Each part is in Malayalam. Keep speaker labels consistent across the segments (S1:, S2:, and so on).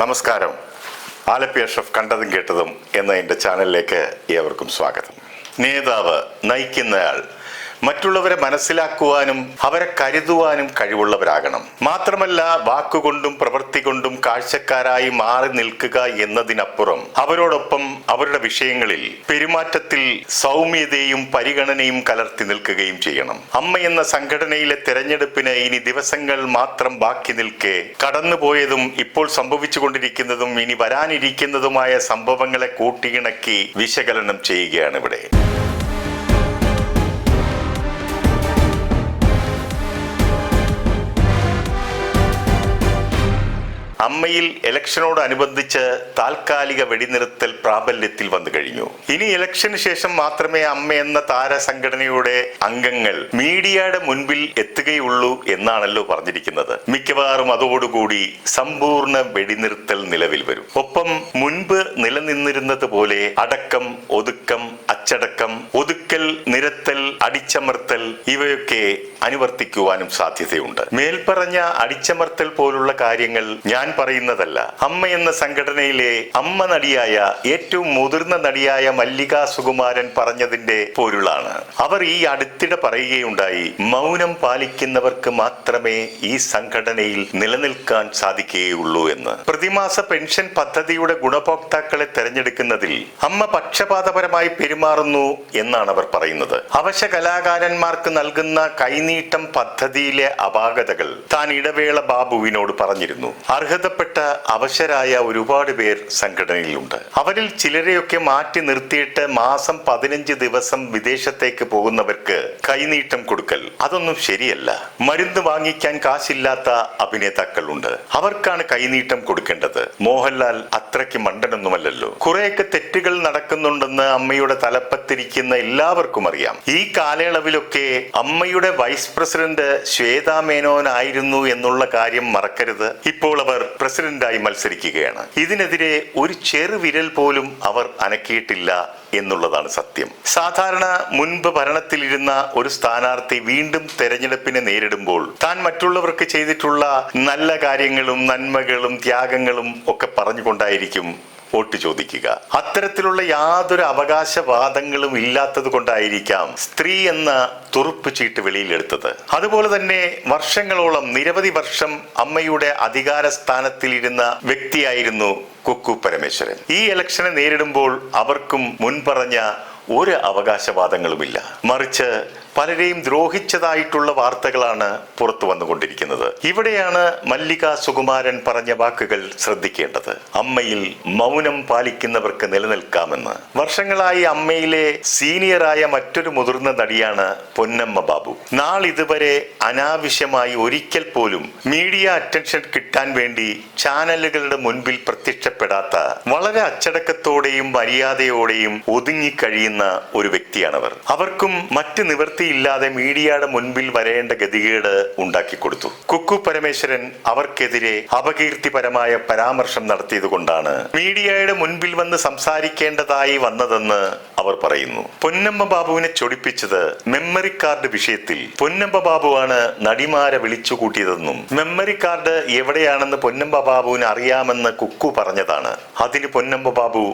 S1: നമസ്കാരം. ആലപ്പി അഷഫ് കണ്ടതും കേട്ടതും എന്ന എന്റെ ചാനലിലേക്ക് ഏവർക്കും സ്വാഗതം. നേതാവ് നയിക്കുന്നയാൾ മറ്റുള്ളവരെ മനസ്സിലാക്കുവാനും അവരെ കരുതുവാനും കഴിവുള്ളവരാകണം. മാത്രമല്ല വാക്കുകൊണ്ടും പ്രവൃത്തി കൊണ്ടും കാഴ്ചക്കാരായി മാറി നിൽക്കുക എന്നതിനപ്പുറം അവരോടൊപ്പം അവരുടെ വിഷയങ്ങളിൽ പെരുമാറ്റത്തിൽ സൗമ്യതയും പരിഗണനയും കലർത്തി നിൽക്കുകയും ചെയ്യണം. അമ്മ എന്ന സംഘടനയിലെ തെരഞ്ഞെടുപ്പിന് ഇനി ദിവസങ്ങൾ മാത്രം ബാക്കി നിൽക്കെ കടന്നുപോയതും ഇപ്പോൾ സംഭവിച്ചുകൊണ്ടിരിക്കുന്നതും ഇനി വരാനിരിക്കുന്നതുമായ സംഭവങ്ങളെ കൂട്ടിയിണക്കി വിശകലനം ചെയ്യുകയാണ് ഇവിടെ. അമ്മയിൽ ഇലക്ഷനോടനുബന്ധിച്ച് താൽക്കാലിക വെടിനിർത്തൽ പ്രാബല്യത്തിൽ വന്നു കഴിഞ്ഞു. ഇനി ഇലക്ഷന് ശേഷം മാത്രമേ അമ്മ എന്ന താരസംഘടനയുടെ അംഗങ്ങൾ മീഡിയയുടെ മുൻപിൽ എത്തുകയുള്ളൂ എന്നാണല്ലോ പറഞ്ഞിരിക്കുന്നത്. മിക്കവാറും അതോടുകൂടി സമ്പൂർണ വെടിനിർത്തൽ നിലവിൽ വരും. ഒപ്പം മുൻപ് നിലനിന്നിരുന്നത് പോലെ അടക്കം ഒതുക്കം അച്ചടക്കം ഒതുക്കൽ നിരത്തൽ അടിച്ചമർത്തൽ ഇവയൊക്കെ അനുവർത്തിക്കുവാനും സാധ്യതയുണ്ട്. മേൽപ്പറഞ്ഞ അടിച്ചമർത്തൽ പോലുള്ള കാര്യങ്ങൾ ഞാൻ പറയുന്നതല്ല. അമ്മ എന്ന സംഘടനയിലെ അമ്മ നടിയായ ഏറ്റവും മുതിർന്ന നടിയായ മല്ലിക സുകുമാരൻ പറഞ്ഞതിന്റെ പൊരുളാണ്. അവർ ഈ അടുത്തിടെ പറയുകയുണ്ടായി മൗനം പാലിക്കുന്നവർക്ക് മാത്രമേ ഈ സംഘടനയിൽ നിലനിൽക്കാൻ സാധിക്കുകയുള്ളൂ എന്ന്. പ്രതിമാസ പെൻഷൻ പദ്ധതിയുടെ ഗുണഭോക്താക്കളെ തെരഞ്ഞെടുക്കുന്നതിൽ അമ്മ പക്ഷപാതപരമായി പെരുമാറുന്നു എന്നാണ് അവർ പറയുന്നത്. അവശ കലാകാരന്മാർക്ക് നൽകുന്ന കൈനീട്ടം പദ്ധതിയിലെ അപാകതകൾ താൻ ഇടവേള ബാബുവിനോട് പറഞ്ഞിരുന്നു. അർഹതപ്പെട്ട അവശരായ ഒരുപാട് പേർ സംഘടനയിലുണ്ട്. അവരിൽ ചിലരെയൊക്കെ മാറ്റി നിർത്തിയിട്ട് മാസം പതിനഞ്ച് ദിവസം വിദേശത്തേക്ക് പോകുന്നവർക്ക് കൈനീട്ടം കൊടുക്കൽ അതൊന്നും ശരിയല്ല. മരുന്ന് വാങ്ങിക്കാൻ കാശില്ലാത്ത അഭിനേതാക്കളുണ്ട്. അവർക്കാണ് കൈനീട്ടം കൊടുക്കേണ്ടത്. മോഹൻലാൽ അത്രയ്ക്ക് മണ്ടനൊന്നുമല്ലല്ലോ. കുറെയൊക്കെ തെറ്റുകൾ നടക്കുന്നുണ്ടെന്ന് അമ്മയുടെ തലപ്പത്തിരിക്കുന്ന എല്ലാവർക്കും അറിയാം. ഈ കാലയളവിലൊക്കെ അമ്മയുടെ വൈസ് പ്രസിഡന്റ് ശ്വേതാ മേനോനായിരുന്നു എന്നുള്ള കാര്യം മറക്കരുത്. ഇപ്പോൾ അവർ പ്രസിഡന്റായി മത്സരിക്കുകയാണ്. ഇതിനെതിരെ ഒരു ചെറുവിരൽ പോലും അവർ അനക്കിയിട്ടില്ല എന്നുള്ളതാണ് സത്യം. സാധാരണ മുൻപ് ഭരണത്തിലിരുന്ന ഒരു സ്ഥാനാർത്ഥി വീണ്ടും തെരഞ്ഞെടുപ്പിനെ നേരിടുമ്പോൾ താൻ മറ്റുള്ളവർക്ക് ചെയ്തിട്ടുള്ള നല്ല കാര്യങ്ങളും നന്മകളും ത്യാഗങ്ങളും ഒക്കെ പറഞ്ഞുകൊണ്ടായിരിക്കും വോട്ട് ചോദിക്കുക. അത്തരത്തിലുള്ള യാതൊരു അവകാശവാദങ്ങളും ഇല്ലാത്തത് കൊണ്ടായിരിക്കാം സ്ത്രീ എന്ന തുറുപ്പ് ചീട്ട് വെളിയിലെടുത്തത്. അതുപോലെ തന്നെ വർഷങ്ങളോളം നിരവധി വർഷം അമ്മയുടെ അധികാര സ്ഥാനത്തിലിരുന്ന വ്യക്തിയായിരുന്നു കുക്കു പരമേശ്വരൻ. ഈ ഇലക്ഷനെ നേരിടുമ്പോൾ അവർക്കും മുൻപറഞ്ഞ ഒരു അവകാശവാദങ്ങളുമില്ല. മറിച്ച് പലരെയും ദ്രോഹിച്ചതായിട്ടുള്ള വാർത്തകളാണ് പുറത്തു വന്നുകൊണ്ടിരിക്കുന്നത്. ഇവിടെയാണ് മല്ലിക സുകുമാരൻ പറഞ്ഞ വാക്കുകൾ ശ്രദ്ധിക്കേണ്ടത്. അമ്മയിൽ മൗനം പാലിക്കുന്നവർക്ക് നിലനിൽക്കാമെന്ന്. വർഷങ്ങളായി അമ്മയിലെ സീനിയറായ മറ്റൊരു മുതിർന്ന നടിയാണ് പൊന്നമ്മ ബാബു. നാൾ ഇതുവരെ അനാവശ്യമായി ഒരിക്കൽ പോലും മീഡിയ അറ്റൻഷൻ കിട്ടാൻ വേണ്ടി ചാനലുകളുടെ മുൻപിൽ പ്രത്യക്ഷപ്പെടാത്ത വളരെ അച്ചടക്കത്തോടെയും മര്യാദയോടെയും ഒതുങ്ങി കഴിയുന്ന ഒരു വ്യക്തിയാണവർ. അവർക്കും മറ്റ് നിവൃത്തിയില്ലാതെ മീഡിയയുടെ മുൻപിൽ വരേണ്ട ഗതികേട് ഉണ്ടാക്കി കൊടുത്തു. കുക്കു പരമേശ്വരൻ അവർക്കെതിരെ അപകീർത്തിപരമായ പരാമർശം നടത്തിയതുകൊണ്ടാണ് മീഡിയയുടെ മുൻപിൽ വന്ന് സംസാരിക്കേണ്ടതായി വന്നതെന്ന് അവർ പറയുന്നു. പൊന്നമ്മ ബാബുവിനെ ചൊടിപ്പിച്ചത് മെമ്മറി കാർഡ് വിഷയത്തിൽ. പൊന്നമ്മ ബാബുവാണ് നടിമാരെ വിളിച്ചു കൂട്ടിയതെന്നും മെമ്മറി കാർഡ് എവിടെയാണെന്ന് പൊന്നമ്മ ബാബുവിന് അറിയാമെന്ന് കുക്കു പറഞ്ഞതാണ്. അതിന് പൊന്നമ്മ ബാബു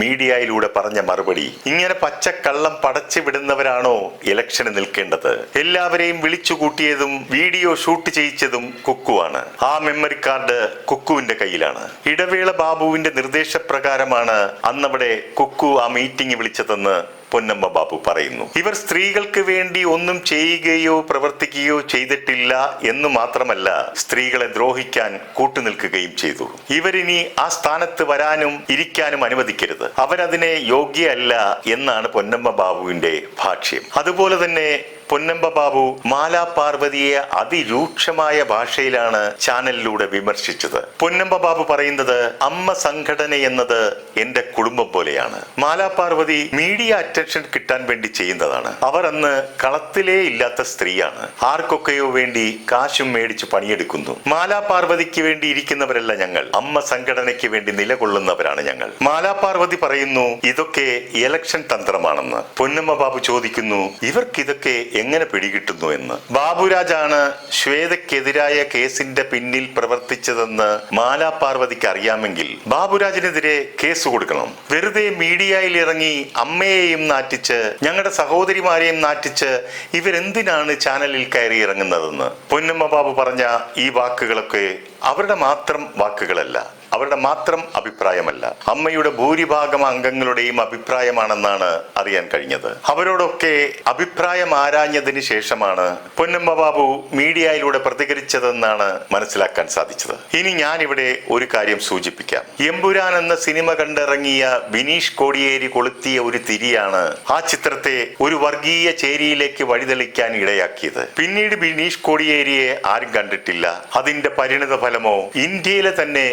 S1: മീഡിയയിലൂടെ പറഞ്ഞ മറുപടി. ഇങ്ങനെ പച്ചക്കള്ളം പടച്ചു വിടുന്നവരാണോ ഇലക്ഷന് നിൽക്കേണ്ടത്? എല്ലാവരെയും വിളിച്ചുകൂട്ടിയതും വീഡിയോ ഷൂട്ട് ചെയ്യിച്ചതും കുക്കുവാണ്. ആ മെമ്മറി കാർഡ് കുക്കുവിന്റെ കയ്യിലാണ്. ഇടവേള ബാബുവിന്റെ നിർദ്ദേശപ്രകാരമാണ് അന്നവിടെ കുക്കു ആ മീറ്റിംഗ് വിളിച്ചതെന്ന് പൊന്നമ്മ ബാബു പറയുന്നു. ഇവർ സ്ത്രീകൾക്ക് വേണ്ടി ഒന്നും ചെയ്യുകയോ പ്രവർത്തിക്കുകയോ ചെയ്തിട്ടില്ല എന്ന് മാത്രമല്ല സ്ത്രീകളെ ദ്രോഹിക്കാൻ കൂട്ടുനിൽക്കുകയും ചെയ്തു. ഇവരിനി ആ സ്ഥാനത്ത് വരാനും ഇരിക്കാനും അനുവദിക്കരുത്. അവരതിനെ യോഗ്യല്ല എന്നാണ് പൊന്നമ്മ ബാബുവിന്റെ ഭാഷ്യം. അതുപോലെ തന്നെ പൊന്നമ്പ ബാബു മാലാ പാർവതിയെ അതിരൂക്ഷമായ ഭാഷയിലാണ് ചാനലിലൂടെ വിമർശിച്ചത്. പൊന്നമ്പ ബാബു പറയുന്നത് അമ്മ സംഘടന എന്നത് എന്റെ കുടുംബം പോലെയാണ്. മാലാ പാർവതി മീഡിയ അറ്റൻഷൻ കിട്ടാൻ വേണ്ടി ചെയ്യുന്നതാണ്. അവർ അന്ന് കളത്തിലേ ഇല്ലാത്ത സ്ത്രീയാണ്. ആർക്കൊക്കെയോ വേണ്ടി കാശും മേടിച്ച് പണിയെടുക്കുന്നു. മാലാ പാർവതിക്ക് വേണ്ടി ഇരിക്കുന്നവരല്ല ഞങ്ങൾ. അമ്മ സംഘടനയ്ക്ക് വേണ്ടി നിലകൊള്ളുന്നവരാണ് ഞങ്ങൾ. മാലാ പാർവതി പറയുന്നു ഇതൊക്കെ ഇലക്ഷൻ തന്ത്രമാണെന്ന്. പൊന്നമ്മ ബാബു ചോദിക്കുന്നു ഇവർക്കിതൊക്കെ എങ്ങനെ പിടികിട്ടുന്നു എന്ന്. ബാബുരാജാണ് ശ്വേതയ്ക്കെതിരായ കേസിന്റെ പിന്നിൽ പ്രവർത്തിച്ചതെന്ന് മാലാ പാർവതിക്ക് അറിയാമെങ്കിൽ ബാബുരാജിനെതിരെ കേസ് കൊടുക്കണം. വെറുതെ മീഡിയയിൽ ഇറങ്ങി അമ്മയെയും നാറ്റിച്ച് ഞങ്ങളുടെ സഹോദരിമാരെയും നാറ്റിച്ച് ഇവരെന്തിനാണ് ചാനലിൽ കയറി ഇറങ്ങുന്നതെന്ന്. പൊന്നമ്മ ബാബു പറഞ്ഞ ഈ വാക്കുകളൊക്കെ അവരുടെ മാത്രം വാക്കുകളല്ല. അവരുടെ മാത്രം അഭിപ്രായമല്ല. അമ്മയുടെ ഭൂരിഭാഗം അംഗങ്ങളുടെയും അഭിപ്രായമാണെന്നാണ് അറിയാൻ കഴിഞ്ഞത്. അവരോടൊക്കെ അഭിപ്രായം ആരാഞ്ഞതിന് ശേഷമാണ് പൊന്നമ്മ ബാബു മീഡിയയിലൂടെ പ്രതികരിച്ചതെന്നാണ് മനസ്സിലാക്കാൻ സാധിച്ചത്. ഇനി ഞാൻ ഇവിടെ ഒരു കാര്യം സൂചിപ്പിക്കാം. എമ്പുരാൻ എന്ന സിനിമ കണ്ടിറങ്ങിയ ബിനീഷ് കോടിയേരി കൊളുത്തിയ ഒരു തിരിയാണ് ആ ചിത്രത്തെ ഒരു വർഗീയ ചേരിയിലേക്ക് വഴിതെളിക്കാൻ ഇടയാക്കിയത്. പിന്നീട് ബിനീഷ് കോടിയേരിയെ ആരും കണ്ടിട്ടില്ല. അതിന്റെ പരിണിത ഫലമോ ഇന്ത്യയിലെ തന്നെ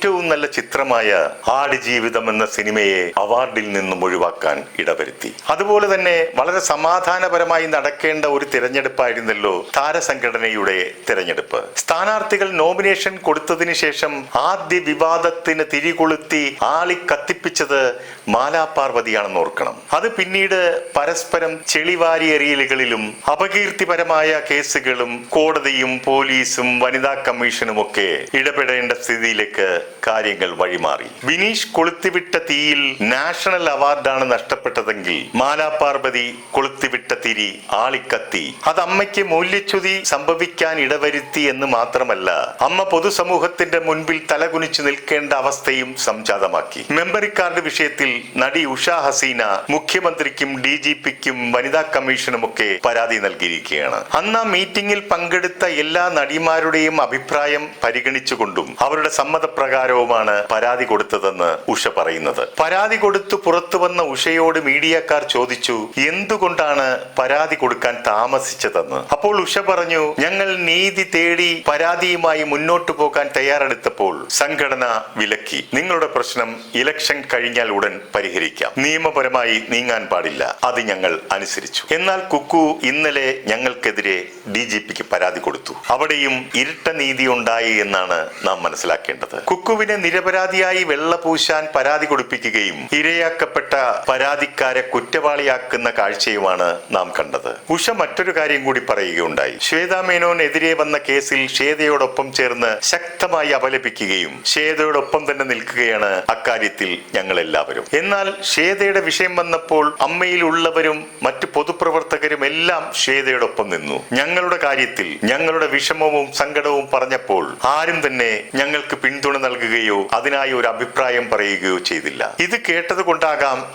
S1: നല്ല ചിത്രമായ ആടുജീവിതം എന്ന സിനിമയെ അവാർഡിൽ നിന്നും ഒഴിവാക്കാൻ ഇടവരുത്തി. അതുപോലെ തന്നെ വളരെ സമാധാനപരമായി നടക്കേണ്ട ഒരു തിരഞ്ഞെടുപ്പായിരുന്നല്ലോ താരസംഘടനയുടെ തിരഞ്ഞെടുപ്പ്. സ്ഥാനാർത്ഥികൾ നോമിനേഷൻ കൊടുത്തതിന് ശേഷം ആദ്യ വിവാദത്തിന് തിരികൊളുത്തി ആളി കത്തിപ്പിച്ചത് മാലാപാർവതിയാണെന്ന് ഓർക്കണം. അത് പിന്നീട് പരസ്പരം ചെളിവാരി എറിയലുകളിലും അപകീർത്തിപരമായ കേസുകളും കോടതിയും പോലീസും വനിതാ കമ്മീഷനും ഒക്കെ ഇടപെടേണ്ട സ്ഥിതിയിലേക്ക് കാര്യങ്ങൾ വഴിമാറി. ബിനീഷ് കൊളുത്തിവിട്ട തീയിൽ നാഷണൽ അവാർഡാണ് നഷ്ടപ്പെട്ടതെങ്കിൽ മാലാപാർവതി കൊളുത്തിവിട്ട തിരി ആളിക്കത്തി. അത് അമ്മയ്ക്ക് മൂല്യച്യുതി സംഭവിക്കാൻ ഇടവരുത്തി എന്ന് മാത്രമല്ല അമ്മ പൊതുസമൂഹത്തിന്റെ മുൻപിൽ തലകുനിച്ചു നിൽക്കേണ്ട അവസ്ഥയും സംജാതമാക്കി. മെമ്മറി കാർഡ് വിഷയത്തിൽ നടി ഉഷ ഹസീന മുഖ്യമന്ത്രിക്കും ഡി ജി പിക്കും വനിതാ കമ്മീഷനുമൊക്കെ പരാതി നൽകിയിരിക്കുകയാണ്. അന്ന് ആ മീറ്റിംഗിൽ പങ്കെടുത്ത എല്ലാ നടിമാരുടെയും അഭിപ്രായം പരിഗണിച്ചുകൊണ്ടും അവരുടെ സമ്മതപ്രകാരവുമാണ് പരാതി കൊടുത്തതെന്ന് ഉഷ പറയുന്നത്. പരാതി കൊടുത്തു പുറത്തു വന്ന ഉഷയോട് മീഡിയക്കാർ ചോദിച്ചു എന്തുകൊണ്ടാണ് പരാതി കൊടുക്കാൻ താമസിച്ചതെന്ന്? അപ്പോൾ ഉഷ പറഞ്ഞു ഞങ്ങൾ നീതി തേടി പരാതിയുമായി മുന്നോട്ടു പോകാൻ തയ്യാറെടുത്തപ്പോൾ സംഘടന വിലക്കി. നിങ്ങളുടെ പ്രശ്നം ഇലക്ഷൻ കഴിഞ്ഞാൽ ഉടൻ പരിഹരിക്കാം. നിയമപരമായി നീങ്ങാൻ പാടില്ല. അത് ഞങ്ങൾ അനുസരിച്ചു. എന്നാൽ കുക്കു ഇന്നലെ ഞങ്ങൾക്കെതിരെ ഡി ജി പിക്ക് പരാതി കൊടുത്തു. അവിടെയും ഇരട്ട നീതി ഉണ്ടായി എന്നാണ് നാം മനസ്സിലാക്കേണ്ടത്. കുക്കുവിനെ നിരപരാധിയായി വെള്ളപൂശാൻ പരാതി കൊടുപ്പിക്കുകയും ഇരയാക്കപ്പെട്ട പരാതിക്കാരെ കുറ്റവാളിയാക്കുന്ന കാഴ്ചയുമാണ് നാം കണ്ടത്. ഉഷ മറ്റൊരു കാര്യം കൂടി പറയുകയുണ്ടായി. ശ്വേതാ മേനോനെതിരെ വന്ന കേസിൽ ശ്വേതയോടൊപ്പം ചേർന്ന് ശക്തമായി അപലപിക്കുകയും ശ്വേതയോടൊപ്പം തന്നെ നിൽക്കുകയാണ് അക്കാര്യത്തിൽ ഞങ്ങൾ എല്ലാവരും എന്നാൽ ഷേതയുടെ വിഷയം വന്നപ്പോൾ അമ്മയിലുള്ളവരും മറ്റു പൊതുപ്രവർത്തകരും എല്ലാം ശ്വേതയോടൊപ്പം നിന്നു. ഞങ്ങളുടെ കാര്യത്തിൽ ഞങ്ങളുടെ വിഷമവും സങ്കടവും പറഞ്ഞപ്പോൾ ആരും തന്നെ ഞങ്ങൾക്ക് പിന്തുണ നൽകുകയോ അതിനായി ഒരു അഭിപ്രായം പറയുകയോ ചെയ്തില്ല. ഇത് കേട്ടത്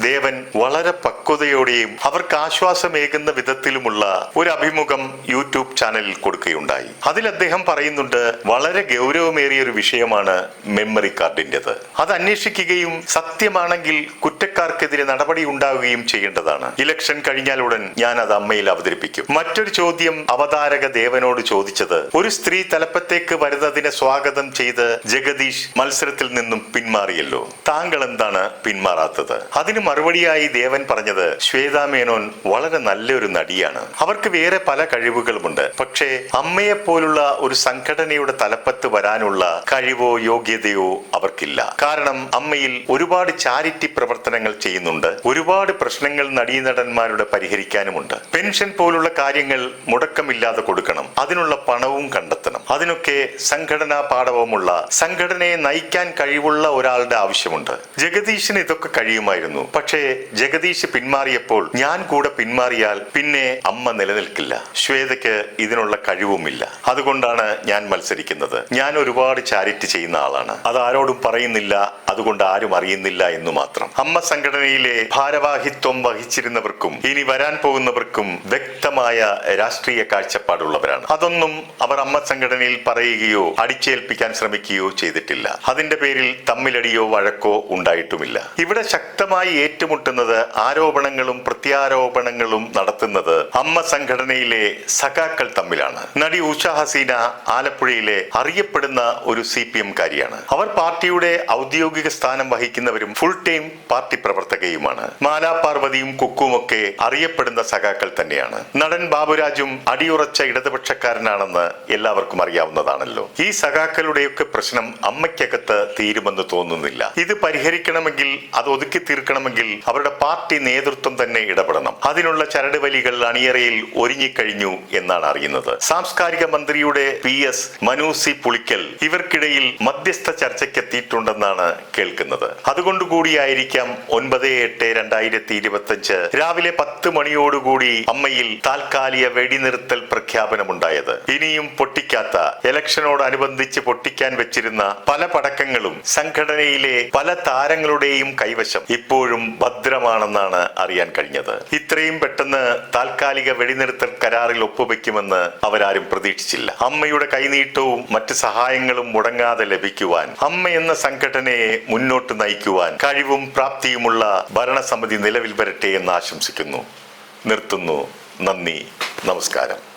S1: ദേവൻ വളരെ പക്വതയോടെയും അവർക്ക് ആശ്വാസമേകുന്ന വിധത്തിലുമുള്ള ഒരു അഭിമുഖം യൂട്യൂബ് ചാനലിൽ കൊടുക്കുകയുണ്ടായി. അതിൽ അദ്ദേഹം പറയുന്നുണ്ട് വളരെ ഗൗരവമേറിയ ഒരു വിഷയമാണ് മെമ്മറി കാർഡിന്റെത്. അത് അന്വേഷിക്കുകയും സത്യമാണെങ്കിൽ കുറ്റക്കാർക്കെതിരെ നടപടി ഉണ്ടാവുകയും ചെയ്യേണ്ടതാണ്. ഇലക്ഷൻ കഴിഞ്ഞാൽ ഉടൻ ഞാൻ അത് അമ്മയിൽ അവതരിപ്പിക്കും. മറ്റൊരു ചോദ്യം അവതാരക ദേവനോട് ചോദിച്ചത് ഒരു സ്ത്രീ തലപ്പത്തേക്ക് വരുന്നതിനെ സ്വാഗതം ചെയ്ത് ജഗദീഷ് മത്സരത്തിൽ നിന്നും പിന്മാറിയല്ലോ. താങ്കൾ എന്താണ് പിന്മാറാത്തത്? അതിന് മറുപടിയായി ദേവൻ പറഞ്ഞത് ശ്വേതാ മേനോൻ വളരെ നല്ലൊരു നടിയാണ്. അവർക്ക് വേറെ പല കഴിവുകളുമുണ്ട്. പക്ഷേ അമ്മയെ പോലുള്ള ഒരു സംഘടനയുടെ തലപ്പത്ത് വരാനുള്ള കഴിവോ യോഗ്യതയോ അവർക്കില്ല. കാരണം അമ്മയിൽ ഒരുപാട് ചാരിറ്റി പ്രവർത്തനങ്ങൾ ചെയ്യുന്നുണ്ട്. ഒരുപാട് പ്രശ്നങ്ങൾ നടീനടന്മാരുടെ പരിഹരിക്കാനുമുണ്ട്. പെൻഷൻ പോലുള്ള കാര്യങ്ങൾ മുടക്കമില്ലാതെ കൊടുക്കണം. അതിനുള്ള പണവും കണ്ടെത്തണം. അതിനൊക്കെ സംഘടനാ പാഠവുമുള്ള സംഘടനയെ നയിക്കാൻ കഴിവുള്ള ഒരാളുടെ ആവശ്യമുണ്ട്. ജഗദീഷിന് ഇതൊക്കെ കഴിയുമായിരുന്നു. പക്ഷേ ജഗദീഷ് പിന്മാറിയപ്പോൾ ഞാൻ കൂടെ പിന്മാറിയാൽ പിന്നെ അമ്മ നിലനിൽക്കില്ല. ശ്വേതയ്ക്ക് ഇതിനുള്ള കഴിവുമില്ല. അതുകൊണ്ടാണ് ഞാൻ മത്സരിക്കുന്നത്. ഞാൻ ഒരുപാട് ചാരിറ്റി ചെയ്യുന്ന ആളാണ്. അത് ആരോടും പറയുന്നില്ല. അതുകൊണ്ട് ആരും അറിയുന്നില്ല എന്ന് മാത്രം. അമ്മ സംഘടനയിലെ ഭാരവാഹിത്വം വഹിച്ചിരുന്നവർക്കും ഇനി വരാൻ പോകുന്നവർക്കും വ്യക്തമായ രാഷ്ട്രീയ കാഴ്ചപ്പാടുള്ളവരാണ്. അതൊന്നും അവർ അമ്മ സംഘടനയിൽ പറയുകയോ അടിച്ചേൽപ്പിക്കാൻ ശ്രമിക്കുകയോ ചെയ്തിട്ടില്ല. അതിന്റെ പേരിൽ തമ്മിലടിയോ വഴക്കോ ഉണ്ടായിട്ടുമില്ല. ഇവിടെ ശക്തമായി ഏറ്റുമുട്ടുന്നത് ആരോപണങ്ങളും പ്രത്യാരോപണങ്ങളും നടത്തുന്നത് അമ്മ സംഘടനയിലെ സഖാക്കൾ തമ്മിലാണ്. നടി ഉഷ ഹസീന ആലപ്പുഴയിലെ അറിയപ്പെടുന്ന ഒരു സി പി എം കാരിയാണ്. അവർ പാർട്ടിയുടെ ഔദ്യോഗിക സ്ഥാനം വഹിക്കുന്നവരും ഫുൾ ടൈം പാർട്ടി പ്രവർത്തകയുമാണ്. മാലാ പാർവതിയും കുക്കുമൊക്കെ അറിയപ്പെടുന്ന സഖാക്കൾ തന്നെയാണ്. നടൻ ബാബുരാജും അടിയുറച്ച ഇടതുപക്ഷക്കാരനാണെന്ന് എല്ലാവർക്കും അറിയാവുന്നതാണല്ലോ. ഈ സഖാക്കളുടെയൊക്കെ പ്രശ്നം അമ്മയ്ക്കകത്ത് തീരുമെന്ന് തോന്നുന്നില്ല. ഇത് പരിഹരിക്കണമെങ്കിൽ അത് ഒതുക്കി തീർക്കണമെങ്കിൽ അവരുടെ പാർട്ടി നേതൃത്വം തന്നെ ഇടപെടണം. അതിനുള്ള ചരടുവലികൾ അണിയറയിൽ ഒരുങ്ങിക്കഴിഞ്ഞു എന്നാണ് അറിയുന്നത്. സാംസ്കാരിക മന്ത്രിയുടെ P S Manu C Pulickal ഇവർക്കിടയിൽ മധ്യസ്ഥ ചർച്ചയ്ക്ക് ചർച്ചയ്ക്കെത്തിയിട്ടുണ്ടെന്നാണ് കേൾക്കുന്നത്. അതുകൊണ്ടുകൂടിയായിരിക്കാം ഒൻപത് എട്ട് രണ്ടായിരത്തി ഇരുപത്തിയഞ്ച് രാവിലെ പത്ത് മണിയോടുകൂടി അമ്മയിൽ താൽക്കാലിക വെടിനിർത്തൽ പ്രഖ്യാപനമുണ്ടായത്. ഇനിയും പൊട്ടിക്കാത്ത ഇലക്ഷനോടനുബന്ധിച്ച് പൊട്ടിക്കാൻ വെച്ചിരുന്ന പല പടക്കങ്ങളും സംഘടനയിലെ പല താരങ്ങളുടെയും കൈവശം ഇപ്പോഴും ഭദ്രമാണെന്നാണ് അറിയാൻ കഴിഞ്ഞത്. ഇത്രയും പെട്ടെന്ന് താൽക്കാലിക വെടിനിർത്തൽ കരാറിൽ ഒപ്പുവെക്കുമെന്ന് അവരാരും പ്രതീക്ഷിച്ചില്ല. അമ്മയുടെ കൈനീട്ടവും മറ്റ് സഹായങ്ങളും മുടങ്ങാതെ ലഭിക്കുവാൻ അമ്മ എന്ന സംഘടനയെ മുന്നോട്ട് നയിക്കുവാൻ കഴിവും പ്രാപ്തിയുമുള്ള ഭരണസമിതി നിലവിൽ വരട്ടെ എന്ന് ആശംസിക്കുന്നു. നിർത്തുന്നു. നന്ദി. നമസ്കാരം.